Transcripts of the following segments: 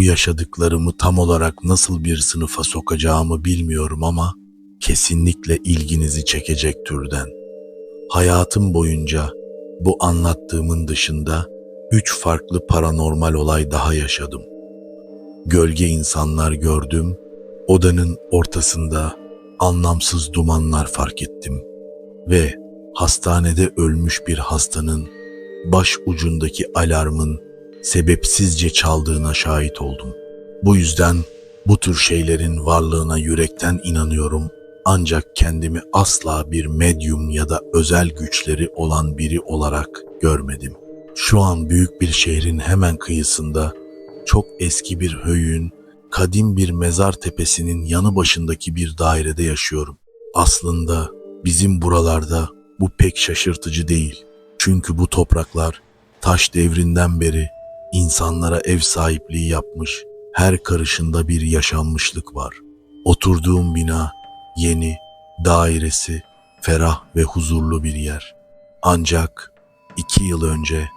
Bu yaşadıklarımı tam olarak nasıl bir sınıfa sokacağımı bilmiyorum ama kesinlikle ilginizi çekecek türden. Hayatım boyunca bu anlattığımın dışında üç farklı paranormal olay daha yaşadım. Gölge insanlar gördüm, odanın ortasında anlamsız dumanlar fark ettim ve hastanede ölmüş bir hastanın baş ucundaki alarmın sebepsizce çaldığına şahit oldum. Bu yüzden bu tür şeylerin varlığına yürekten inanıyorum ancak kendimi asla bir medyum ya da özel güçleri olan biri olarak görmedim. Şu an büyük bir şehrin hemen kıyısında çok eski bir höyüğün kadim bir mezar tepesinin yanı başındaki bir dairede yaşıyorum. Aslında bizim buralarda bu pek şaşırtıcı değil. Çünkü bu topraklar taş devrinden beri insanlara ev sahipliği yapmış, her karışında bir yaşanmışlık var. Oturduğum bina yeni, dairesi, ferah ve huzurlu bir yer. Ancak iki yıl önce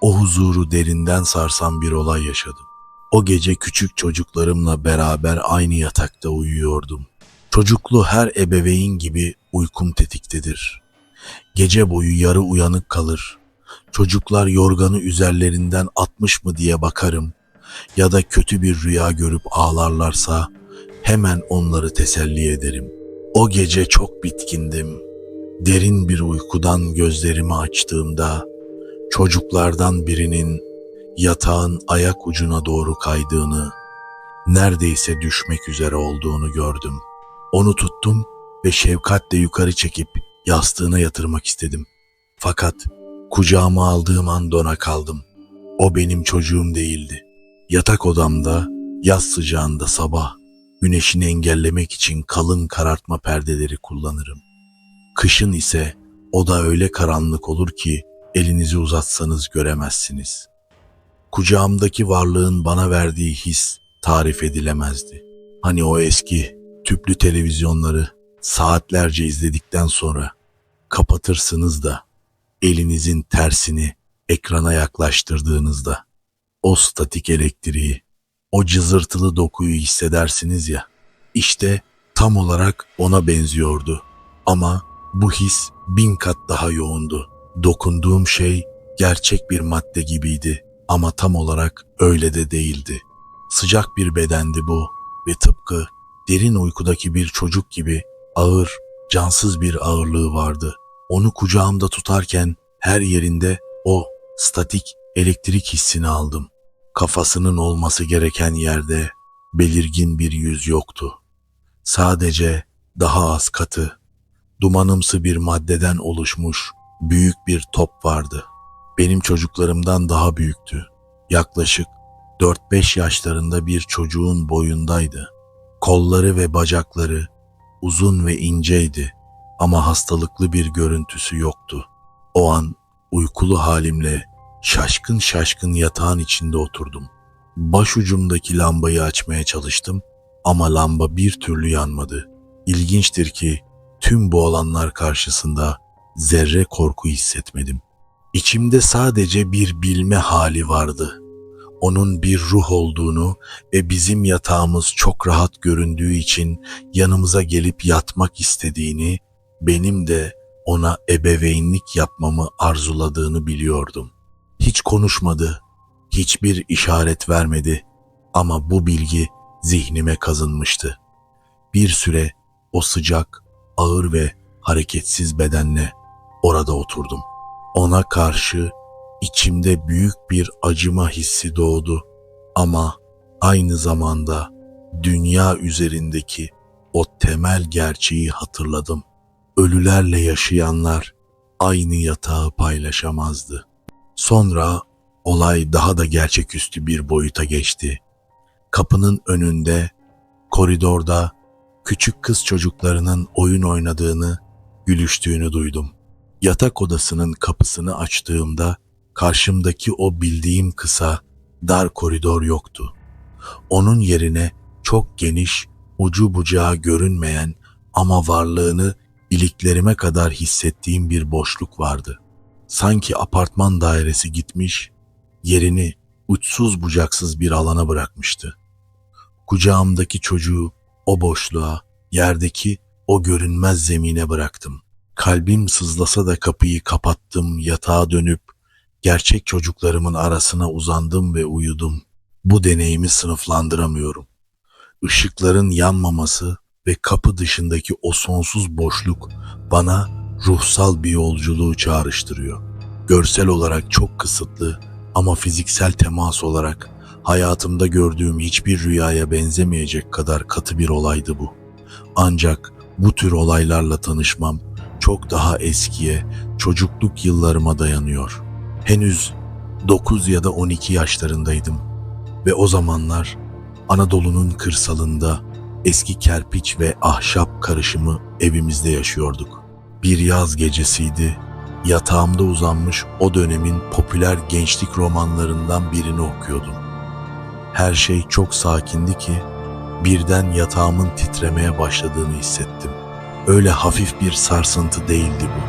o huzuru derinden sarsan bir olay yaşadım. O gece küçük çocuklarımla beraber aynı yatakta uyuyordum. Çocuklu her ebeveyn gibi uykum tetiktedir. Gece boyu yarı uyanık kalır. Çocuklar yorganı üzerlerinden atmış mı diye bakarım ya da kötü bir rüya görüp ağlarlarsa hemen onları teselli ederim. O gece çok bitkindim. Derin bir uykudan gözlerimi açtığımda çocuklardan birinin yatağın ayak ucuna doğru kaydığını, neredeyse düşmek üzere olduğunu gördüm. Onu tuttum ve şefkatle yukarı çekip yastığına yatırmak istedim. Fakat kucağıma aldığım an dona kaldım. O benim çocuğum değildi. Yatak odamda yaz sıcağında sabah güneşini engellemek için kalın karartma perdeleri kullanırım. Kışın ise oda öyle karanlık olur ki elinizi uzatsanız göremezsiniz. Kucağımdaki varlığın bana verdiği his tarif edilemezdi. Hani o eski tüplü televizyonları saatlerce izledikten sonra kapatırsınız da elinizin tersini ekrana yaklaştırdığınızda o statik elektriği, o cızırtılı dokuyu hissedersiniz ya. İşte tam olarak ona benziyordu. Ama bu his bin kat daha yoğundu. Dokunduğum şey gerçek bir madde gibiydi ama tam olarak öyle de değildi. Sıcak bir bedendi bu ve tıpkı derin uykudaki bir çocuk gibi ağır, cansız bir ağırlığı vardı. Onu kucağımda tutarken her yerinde o statik elektrik hissini aldım. Kafasının olması gereken yerde belirgin bir yüz yoktu. Sadece daha az katı, dumanımsı bir maddeden oluşmuş büyük bir top vardı. Benim çocuklarımdan daha büyüktü. Yaklaşık 4-5 yaşlarında bir çocuğun boyundaydı. Kolları ve bacakları uzun ve inceydi ama hastalıklı bir görüntüsü yoktu. O an uykulu halimle şaşkın şaşkın yatağın içinde oturdum. Başucumdaki lambayı açmaya çalıştım ama lamba bir türlü yanmadı. İlginçtir ki tüm bu olanlar karşısında zerre korku hissetmedim. İçimde sadece bir bilme hali vardı. Onun bir ruh olduğunu ve bizim yatağımız çok rahat göründüğü için yanımıza gelip yatmak istediğini, benim de ona ebeveynlik yapmamı arzuladığını biliyordum. Hiç konuşmadı, hiçbir işaret vermedi ama bu bilgi zihnime kazınmıştı. Bir süre o sıcak, ağır ve hareketsiz bedenle orada oturdum. Ona karşı içimde büyük bir acıma hissi doğdu ama aynı zamanda dünya üzerindeki o temel gerçeği hatırladım. Ölülerle yaşayanlar aynı yatağı paylaşamazdı. Sonra olay daha da gerçeküstü bir boyuta geçti. Kapının önünde, koridorda küçük kız çocuklarının oyun oynadığını, gülüştüğünü duydum. Yatak odasının kapısını açtığımda karşımdaki o bildiğim kısa, dar koridor yoktu. Onun yerine çok geniş, ucu bucağı görünmeyen ama varlığını iliklerime kadar hissettiğim bir boşluk vardı. Sanki apartman dairesi gitmiş, yerini uçsuz bucaksız bir alana bırakmıştı. Kucağımdaki çocuğu o boşluğa, yerdeki o görünmez zemine bıraktım. Kalbim sızlasa da kapıyı kapattım, yatağa dönüp gerçek çocuklarımın arasına uzandım ve uyudum. Bu deneyimi sınıflandıramıyorum. Işıkların yanmaması ve kapı dışındaki o sonsuz boşluk bana ruhsal bir yolculuğu çağrıştırıyor. Görsel olarak çok kısıtlı ama fiziksel temas olarak hayatımda gördüğüm hiçbir rüyaya benzemeyecek kadar katı bir olaydı bu. Ancak bu tür olaylarla tanışmam çok daha eskiye, çocukluk yıllarıma dayanıyor. Henüz 9 ya da 12 yaşlarındaydım ve o zamanlar Anadolu'nun kırsalında eski kerpiç ve ahşap karışımı evimizde yaşıyorduk. Bir yaz gecesiydi. Yatağımda uzanmış o dönemin popüler gençlik romanlarından birini okuyordum. Her şey çok sakindi ki birden yatağımın titremeye başladığını hissettim. Öyle hafif bir sarsıntı değildi bu.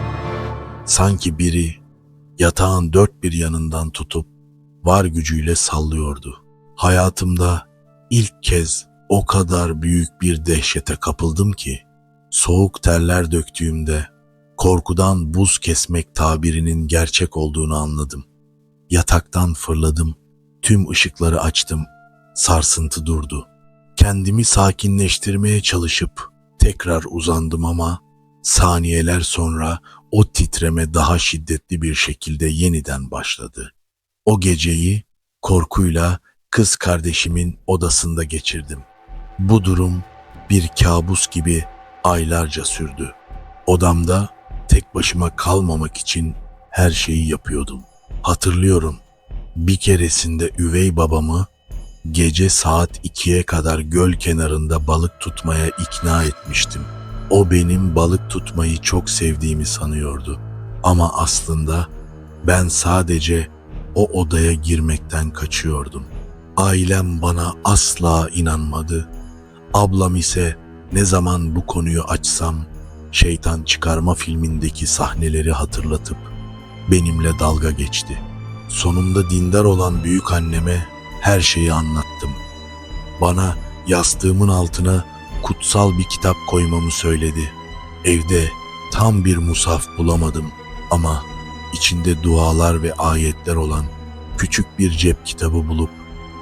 Sanki biri yatağın dört bir yanından tutup var gücüyle sallıyordu. Hayatımda ilk kez o kadar büyük bir dehşete kapıldım ki soğuk terler döktüğümde korkudan buz kesmek tabirinin gerçek olduğunu anladım. Yataktan fırladım, tüm ışıkları açtım, sarsıntı durdu. Kendimi sakinleştirmeye çalışıp tekrar uzandım ama saniyeler sonra o titreme daha şiddetli bir şekilde yeniden başladı. O geceyi korkuyla kız kardeşimin odasında geçirdim. Bu durum bir kabus gibi aylarca sürdü. Odamda tek başıma kalmamak için her şeyi yapıyordum. Hatırlıyorum. Bir keresinde üvey babamı gece saat 2'ye kadar göl kenarında balık tutmaya ikna etmiştim. O benim balık tutmayı çok sevdiğimi sanıyordu. Ama aslında ben sadece o odaya girmekten kaçıyordum. Ailem bana asla inanmadı. Ablam ise ne zaman bu konuyu açsam şeytan çıkarma filmindeki sahneleri hatırlatıp benimle dalga geçti. Sonunda dindar olan büyük anneme her şeyi anlattım. Bana yastığımın altına kutsal bir kitap koymamı söyledi. Evde tam bir musaf bulamadım ama içinde dualar ve ayetler olan küçük bir cep kitabı bulup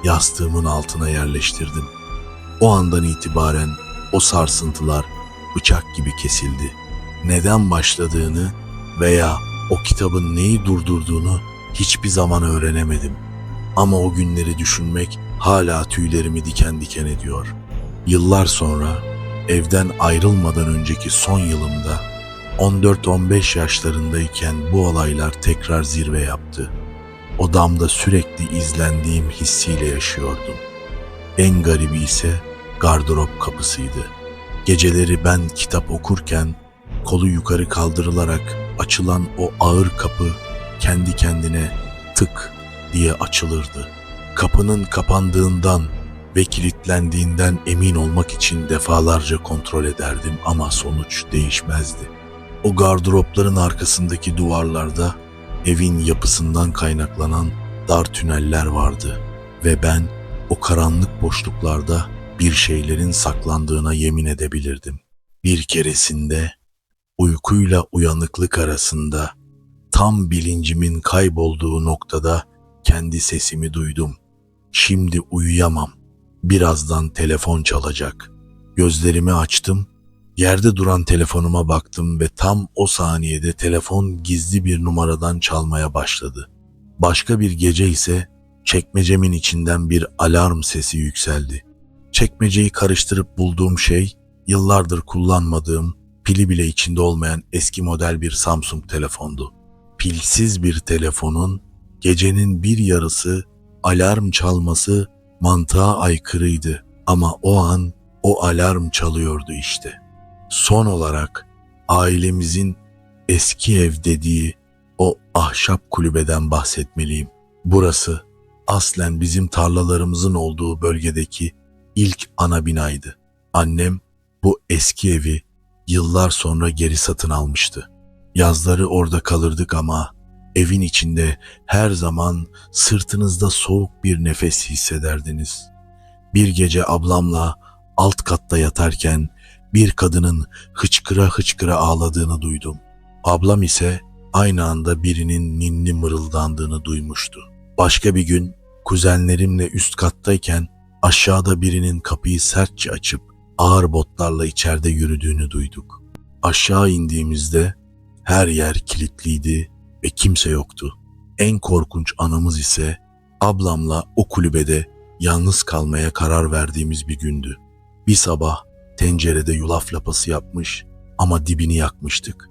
yastığımın altına yerleştirdim. O andan itibaren o sarsıntılar bıçak gibi kesildi. Neden başladığını veya o kitabın neyi durdurduğunu hiçbir zaman öğrenemedim. Ama o günleri düşünmek hala tüylerimi diken diken ediyor. Yıllar sonra evden ayrılmadan önceki son yılımda 14-15 yaşlarındayken bu olaylar tekrar zirve yaptı. Odamda sürekli izlendiğim hissiyle yaşıyordum. En garibi ise gardırop kapısıydı. Geceleri ben kitap okurken kolu yukarı kaldırılarak açılan o ağır kapı kendi kendine tık diye açılırdı. Kapının kapandığından ve kilitlendiğinden emin olmak için defalarca kontrol ederdim ama sonuç değişmezdi. O gardıropların arkasındaki duvarlarda evin yapısından kaynaklanan dar tüneller vardı ve ben o karanlık boşluklarda bir şeylerin saklandığına yemin edebilirdim. Bir keresinde uykuyla uyanıklık arasında tam bilincimin kaybolduğu noktada kendi sesimi duydum. Şimdi uyuyamam. Birazdan telefon çalacak. Gözlerimi açtım. Yerde duran telefonuma baktım ve tam o saniyede telefon gizli bir numaradan çalmaya başladı. Başka bir gece ise çekmecemin içinden bir alarm sesi yükseldi. Çekmeceyi karıştırıp bulduğum şey yıllardır kullanmadığım, pili bile içinde olmayan eski model bir Samsung telefondu. Pilsiz bir telefonun gecenin bir yarısı alarm çalması mantığa aykırıydı ama o an o alarm çalıyordu işte. Son olarak ailemizin eski ev dediği o ahşap kulübeden bahsetmeliyim. Burası aslen bizim tarlalarımızın olduğu bölgedeki ilk ana binaydı. Annem bu eski evi yıllar sonra geri satın almıştı. Yazları orada kalırdık ama evin içinde her zaman sırtınızda soğuk bir nefes hissederdiniz. Bir gece ablamla alt katta yatarken bir kadının hıçkıra hıçkıra ağladığını duydum. Ablam ise aynı anda birinin ninni mırıldandığını duymuştu. Başka bir gün kuzenlerimle üst kattayken aşağıda birinin kapıyı sertçe açıp ağır botlarla içeride yürüdüğünü duyduk. Aşağı indiğimizde her yer kilitliydi ve kimse yoktu. En korkunç anımız ise ablamla o kulübede yalnız kalmaya karar verdiğimiz bir gündü. Bir sabah tencerede yulaf lapası yapmış ama dibini yakmıştık.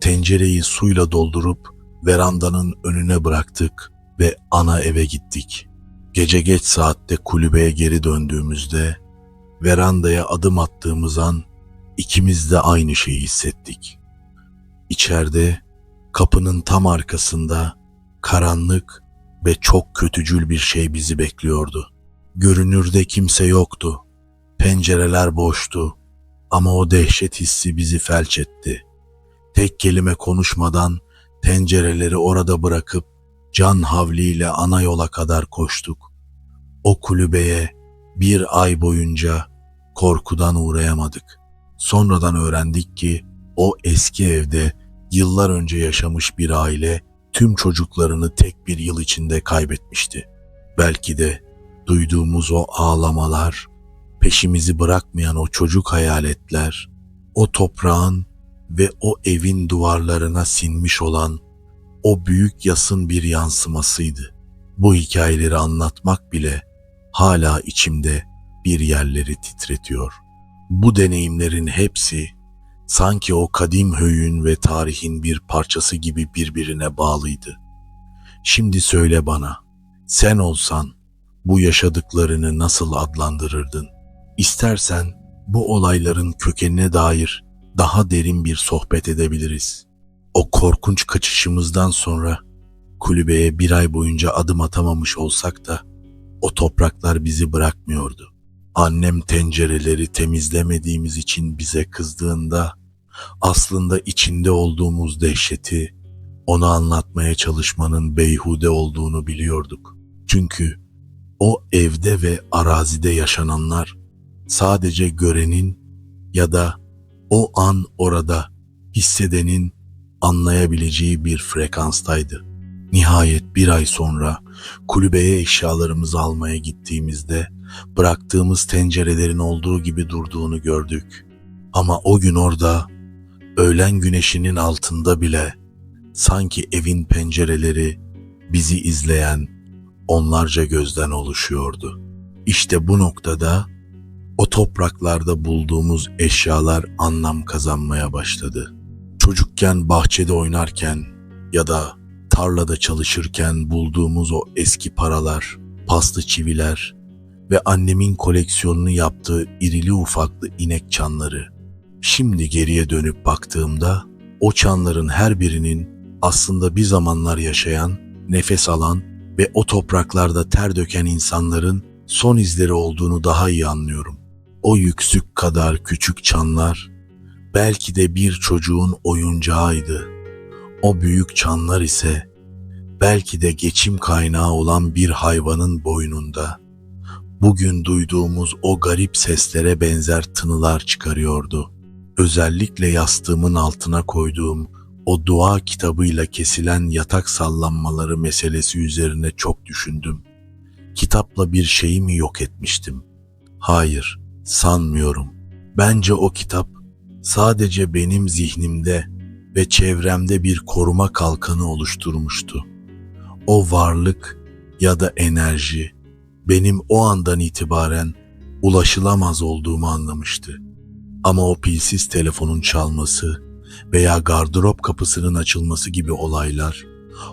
Tencereyi suyla doldurup verandanın önüne bıraktık ve ana eve gittik. Gece geç saatte kulübeye geri döndüğümüzde verandaya adım attığımız an ikimiz de aynı şeyi hissettik. İçeride kapının tam arkasında karanlık ve çok kötücül bir şey bizi bekliyordu. Görünürde kimse yoktu. Pencereler boştu ama o dehşet hissi bizi felç etti. Tek kelime konuşmadan tencereleri orada bırakıp can havliyle ana yola kadar koştuk. O kulübeye bir ay boyunca korkudan uğrayamadık. Sonradan öğrendik ki o eski evde yıllar önce yaşamış bir aile tüm çocuklarını tek bir yıl içinde kaybetmişti. Belki de duyduğumuz o ağlamalar, peşimizi bırakmayan o çocuk hayaletler, o toprağın ve o evin duvarlarına sinmiş olan o büyük yasın bir yansımasıydı. Bu hikayeleri anlatmak bile hala içimde bir yerleri titretiyor. Bu deneyimlerin hepsi sanki o kadim höyün ve tarihin bir parçası gibi birbirine bağlıydı. Şimdi söyle bana, sen olsan bu yaşadıklarını nasıl adlandırırdın? İstersen bu olayların kökenine dair daha derin bir sohbet edebiliriz. O korkunç kaçışımızdan sonra kulübeye bir ay boyunca adım atamamış olsak da o topraklar bizi bırakmıyordu. Annem tencereleri temizlemediğimiz için bize kızdığında aslında içinde olduğumuz dehşeti ona anlatmaya çalışmanın beyhude olduğunu biliyorduk. Çünkü o evde ve arazide yaşananlar sadece görenin ya da o an orada hissedenin anlayabileceği bir frekanstaydı. Nihayet bir ay sonra kulübeye eşyalarımızı almaya gittiğimizde bıraktığımız tencerelerin olduğu gibi durduğunu gördük. Ama o gün orada öğlen güneşinin altında bile sanki evin pencereleri bizi izleyen onlarca gözden oluşuyordu. İşte bu noktada o topraklarda bulduğumuz eşyalar anlam kazanmaya başladı. Çocukken bahçede oynarken ya da tarlada çalışırken bulduğumuz o eski paralar, paslı çiviler ve annemin koleksiyonunu yaptığı irili ufaklı inek çanları. Şimdi geriye dönüp baktığımda o çanların her birinin aslında bir zamanlar yaşayan, nefes alan ve o topraklarda ter döken insanların son izleri olduğunu daha iyi anlıyorum. O yüksük kadar küçük çanlar belki de bir çocuğun oyuncağıydı. O büyük çanlar ise belki de geçim kaynağı olan bir hayvanın boynunda. Bugün duyduğumuz o garip seslere benzer tınılar çıkarıyordu. Özellikle yastığımın altına koyduğum o dua kitabıyla kesilen yatak sallanmaları meselesi üzerine çok düşündüm. Kitapla bir şeyi mi yok etmiştim? Hayır, sanmıyorum. Bence o kitap sadece benim zihnimde ve çevremde bir koruma kalkanı oluşturmuştu. O varlık ya da enerji benim o andan itibaren ulaşılamaz olduğumu anlamıştı. Ama o pilsiz telefonun çalması veya gardırop kapısının açılması gibi olaylar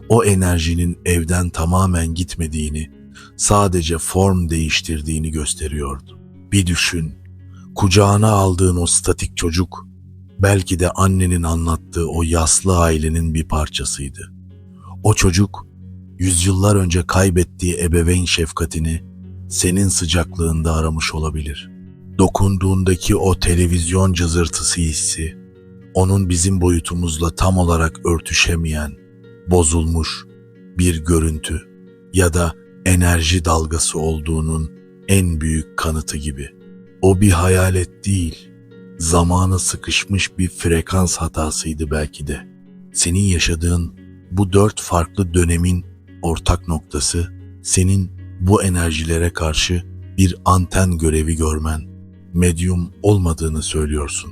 o enerjinin evden tamamen gitmediğini, sadece form değiştirdiğini gösteriyordu. Bir düşün, kucağına aldığın o statik çocuk belki de annenin anlattığı o yaslı ailenin bir parçasıydı. O çocuk yüzyıllar önce kaybettiği ebeveyn şefkatini senin sıcaklığında aramış olabilir. Dokunduğundaki o televizyon cızırtısı hissi, onun bizim boyutumuzla tam olarak örtüşemeyen bozulmuş bir görüntü ya da enerji dalgası olduğunun en büyük kanıtı gibi. O bir hayalet değil, zamana sıkışmış bir frekans hatasıydı belki de. Senin yaşadığın bu dört farklı dönemin ortak noktası senin bu enerjilere karşı bir anten görevi görmen, medyum olmadığını söylüyorsun.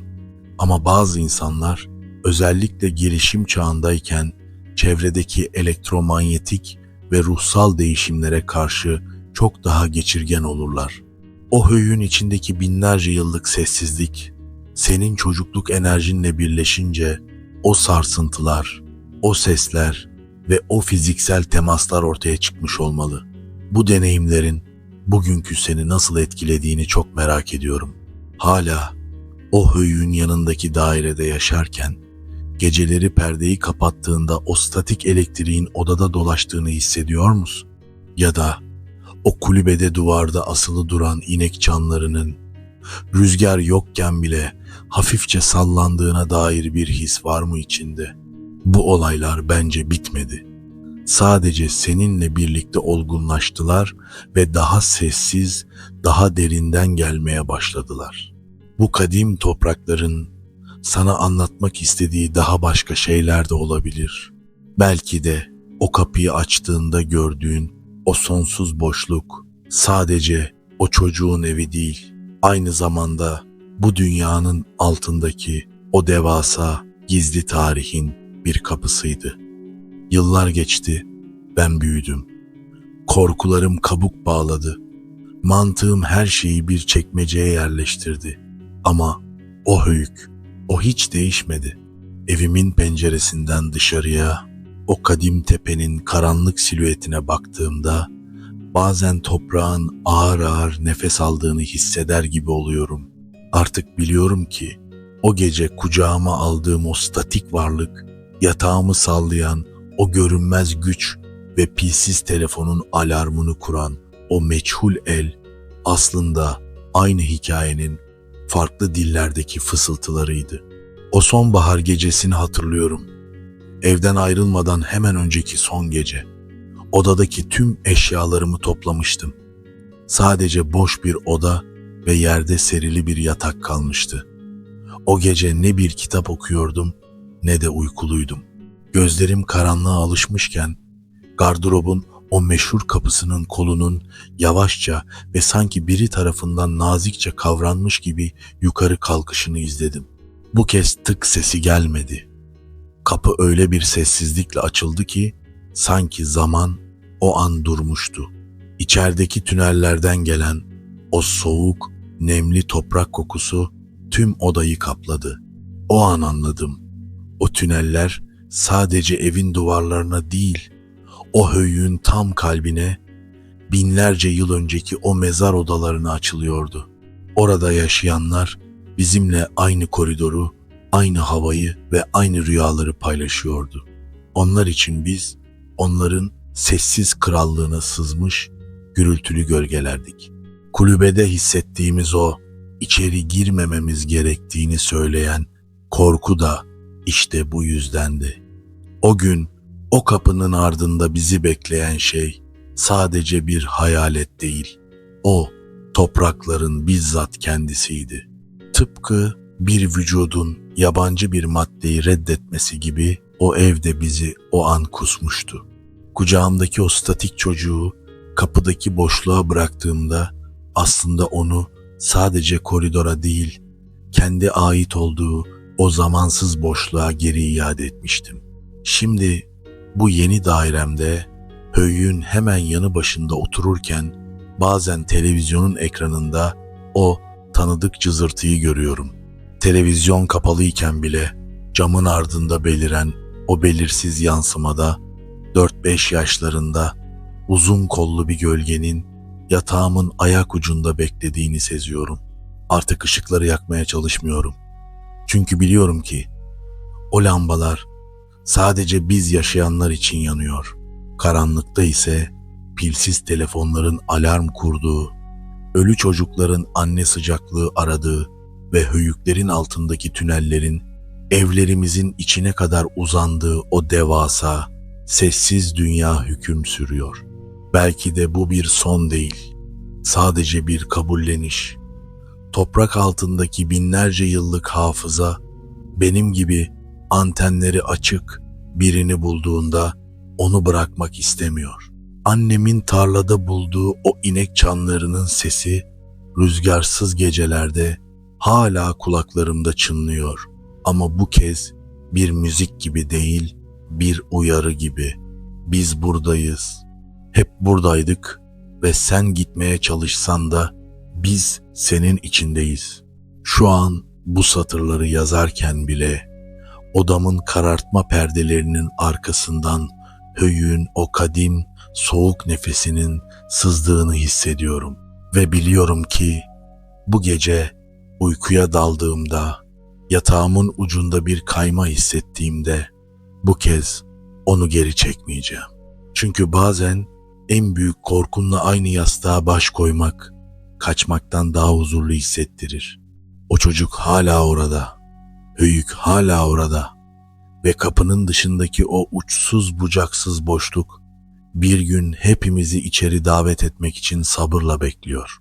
Ama bazı insanlar özellikle gelişim çağındayken çevredeki elektromanyetik ve ruhsal değişimlere karşı çok daha geçirgen olurlar. O höyün içindeki binlerce yıllık sessizlik senin çocukluk enerjinle birleşince o sarsıntılar, o sesler ve o fiziksel temaslar ortaya çıkmış olmalı. Bu deneyimlerin bugünkü seni nasıl etkilediğini çok merak ediyorum. Hala o höyüğün yanındaki dairede yaşarken geceleri perdeyi kapattığında o statik elektriğin odada dolaştığını hissediyor musun? Ya da o kulübede duvarda asılı duran inek çanlarının rüzgar yokken bile hafifçe sallandığına dair bir his var mı içinde? Bu olaylar bence bitmedi. Sadece seninle birlikte olgunlaştılar ve daha sessiz, daha derinden gelmeye başladılar. Bu kadim toprakların sana anlatmak istediği daha başka şeyler de olabilir. Belki de o kapıyı açtığında gördüğün o sonsuz boşluk sadece o çocuğun evi değil, aynı zamanda bu dünyanın altındaki o devasa gizli tarihin bir kapısıydı. Yıllar geçti, ben büyüdüm. Korkularım kabuk bağladı. Mantığım her şeyi bir çekmeceye yerleştirdi. Ama o höyük, o hiç değişmedi. Evimin penceresinden dışarıya, o kadim tepenin karanlık silüetine baktığımda bazen toprağın ağır ağır nefes aldığını hisseder gibi oluyorum. Artık biliyorum ki o gece kucağıma aldığım o statik varlık, yatağımı sallayan o görünmez güç ve pilsiz telefonun alarmını kuran o meçhul el aslında aynı hikayenin farklı dillerdeki fısıltılarıydı. O sonbahar gecesini hatırlıyorum. Evden ayrılmadan hemen önceki son gece. Odadaki tüm eşyalarımı toplamıştım. Sadece boş bir oda ve yerde serili bir yatak kalmıştı. O gece ne bir kitap okuyordum ne de uykuluydum. Gözlerim karanlığa alışmışken gardırobun o meşhur kapısının kolunun yavaşça ve sanki biri tarafından nazikçe kavranmış gibi yukarı kalkışını izledim. Bu kez tık sesi gelmedi. Kapı öyle bir sessizlikle açıldı ki sanki zaman o an durmuştu. İçerideki tünellerden gelen o soğuk, nemli toprak kokusu tüm odayı kapladı. O an anladım. O tüneller sadece evin duvarlarına değil, o höyüğün tam kalbine binlerce yıl önceki o mezar odalarına açılıyordu. Orada yaşayanlar bizimle aynı koridoru, aynı havayı ve aynı rüyaları paylaşıyordu. Onlar için biz onların sessiz krallığına sızmış gürültülü gölgelerdik. Kulübede hissettiğimiz o içeri girmememiz gerektiğini söyleyen korku da işte bu yüzdendi. O gün o kapının ardında bizi bekleyen şey sadece bir hayalet değil. O toprakların bizzat kendisiydi. Tıpkı bir vücudun yabancı bir maddeyi reddetmesi gibi o evde bizi o an kusmuştu. Kucağımdaki o statik çocuğu kapıdaki boşluğa bıraktığımda aslında onu sadece koridora değil, kendi ait olduğu o zamansız boşluğa geri iade etmiştim. Şimdi bu yeni dairemde höyüğün hemen yanı başında otururken bazen televizyonun ekranında o tanıdık cızırtıyı görüyorum. Televizyon kapalıyken bile camın ardında beliren o belirsiz yansımada 4-5 yaşlarında uzun kollu bir gölgenin yatağımın ayak ucunda beklediğini seziyorum. Artık ışıkları yakmaya çalışmıyorum. Çünkü biliyorum ki o lambalar sadece biz yaşayanlar için yanıyor. Karanlıkta ise pilsiz telefonların alarm kurduğu, ölü çocukların anne sıcaklığı aradığı ve höyüklerin altındaki tünellerin evlerimizin içine kadar uzandığı o devasa, sessiz dünya hüküm sürüyor. Belki de bu bir son değil, sadece bir kabulleniş. Toprak altındaki binlerce yıllık hafıza benim gibi antenleri açık birini bulduğunda onu bırakmak istemiyor. Annemin tarlada bulduğu o inek çanlarının sesi rüzgarsız gecelerde hala kulaklarımda çınlıyor. Ama bu kez bir müzik gibi değil, bir uyarı gibi. Biz buradayız. Hep buradaydık ve sen gitmeye çalışsan da biz senin içindeyiz. Şu an bu satırları yazarken bile odamın karartma perdelerinin arkasından höyüğün o kadim soğuk nefesinin sızdığını hissediyorum ve biliyorum ki bu gece uykuya daldığımda yatağımın ucunda bir kayma hissettiğimde bu kez onu geri çekmeyeceğim. Çünkü bazen en büyük korkunla aynı yastığa baş koymak kaçmaktan daha huzurlu hissettirir. O çocuk hala orada. Höyük hala orada. Ve kapının dışındaki o uçsuz bucaksız boşluk bir gün hepimizi içeri davet etmek için sabırla bekliyor.